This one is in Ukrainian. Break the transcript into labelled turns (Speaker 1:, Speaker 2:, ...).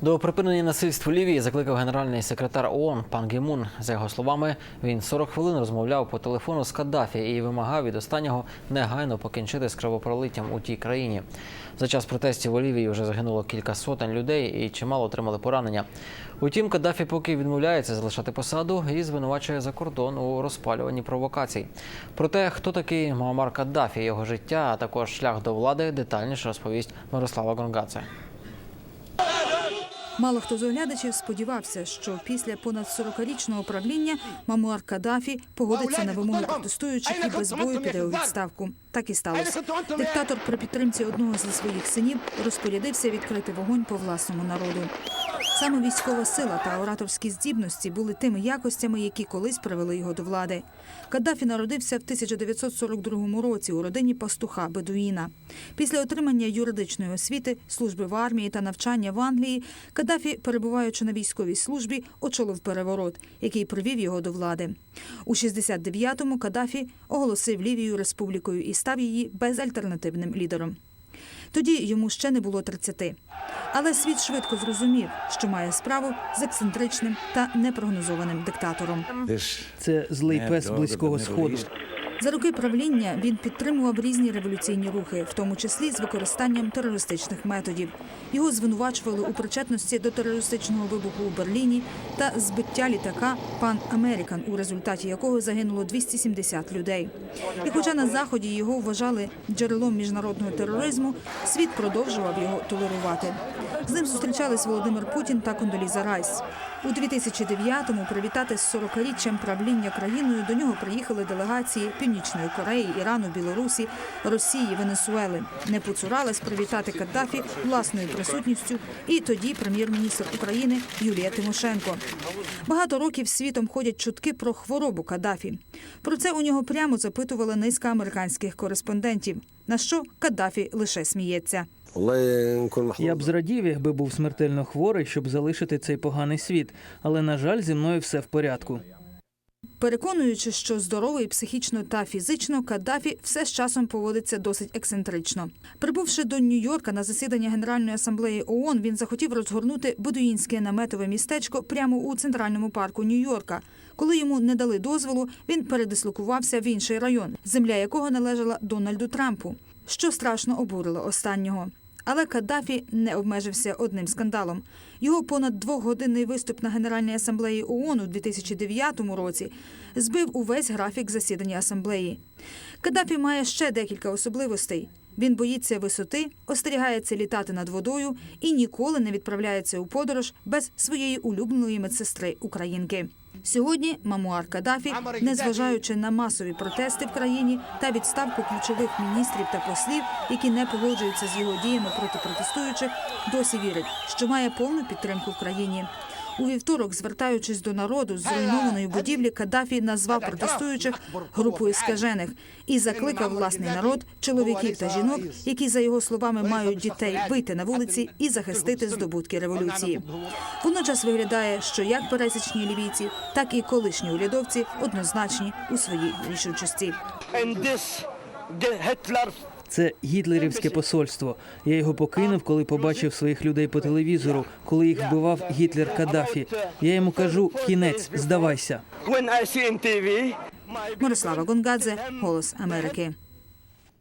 Speaker 1: До припинення насильств у Лівії закликав генеральний секретар ООН пан Гімун. За його словами, він 40 хвилин розмовляв по телефону з Каддафі і вимагав від останнього негайно покінчити з кровопролиттям у тій країні. За час протестів у Лівії вже загинуло кілька сотень людей і чимало отримали поранення. Утім, Каддафі поки відмовляється залишати посаду і звинувачує за кордон у розпалюванні провокацій. Про те, хто такий Муаммар Каддафі, його життя, а також шлях до влади, детальніше розповість Мирослава Гонгадзе.
Speaker 2: Мало хто з оглядачів сподівався, що після понад 40-річного правління Мамуар Каддафі погодиться на вимоги протестуючих і без бою піде у відставку. Так і сталося. Диктатор при підтримці одного зі своїх синів розпорядився відкрити вогонь по власному народу. Саме військова сила та ораторські здібності були тими якостями, які колись привели його до влади. Каддафі народився в 1942 році у родині пастуха Бедуїна. Після отримання юридичної освіти, служби в армії та навчання в Англії, Каддафі, перебуваючи на військовій службі, очолив переворот, який привів його до влади. У 69-му Каддафі оголосив Лівію республікою і став її безальтернативним лідером. Тоді йому ще не було 30. Але світ швидко зрозумів, що має справу з ексцентричним та непрогнозованим диктатором.
Speaker 3: Це злий пес близького сходу.
Speaker 2: За роки правління він підтримував різні революційні рухи, в тому числі з використанням терористичних методів. Його звинувачували у причетності до терористичного вибуху у Берліні та збиття літака Пан Американ, у результаті якого загинуло 270 людей. І хоча на заході його вважали джерелом міжнародного тероризму, світ продовжував його толерувати. З ним зустрічались Володимир Путін та Кондоліза Райс. У 2009-му привітати з 40-річчям правління країною до нього приїхали делегації Північної Кореї, Ірану, Білорусі, Росії, Венесуели. Не поцуралась привітати Каддафі власною присутністю і тоді прем'єр-міністр України Юлія Тимошенко. Багато років світом ходять чутки про хворобу Каддафі. Про це у нього прямо запитувала низка американських кореспондентів. На що Каддафі лише сміється.
Speaker 3: Я б зрадів, якби був смертельно хворий, щоб залишити цей поганий світ. Але на жаль, зі мною все в порядку.
Speaker 2: Переконуючи, що здоровий психічно та фізично, Каддафі все з часом поводиться досить ексцентрично. Прибувши до Нью-Йорка на засідання Генеральної асамблеї ООН, він захотів розгорнути будуїнське наметове містечко прямо у центральному парку Нью-Йорка. Коли йому не дали дозволу, він передислокувався в інший район, земля якого належала Дональду Трампу, що страшно обурило останнього. Але Каддафі не обмежився одним скандалом. Його понад двохгодинний виступ на Генеральній асамблеї ООН у 2009 році збив увесь графік засідання асамблеї. Каддафі має ще декілька особливостей. Він боїться висоти, остерігається літати над водою і ніколи не відправляється у подорож без своєї улюбленої медсестри українки. Сьогодні Мамуар Каддафі, незважаючи на масові протести в країні та відставку ключових міністрів та послів, які не погоджуються з його діями проти протестуючих, досі вірить, що має повну підтримку в країні. У вівторок, звертаючись до народу зруйнованої будівлі, Каддафі назвав протестуючих групою скажених і закликав власний народ, чоловіків та жінок, які за його словами мають дітей вийти на вулиці і захистити здобутки революції. Водночас виглядає, що як пересічні лівійці, так і колишні урядовці однозначні у своїй рішучості.
Speaker 3: Це гітлерівське посольство. Я його покинув, коли побачив своїх людей по телевізору, коли їх вбивав Гітлер Каддафі. Я. Йому кажу: кінець, здавайся.
Speaker 2: Мирослава Гонгадзе, Голос Америки.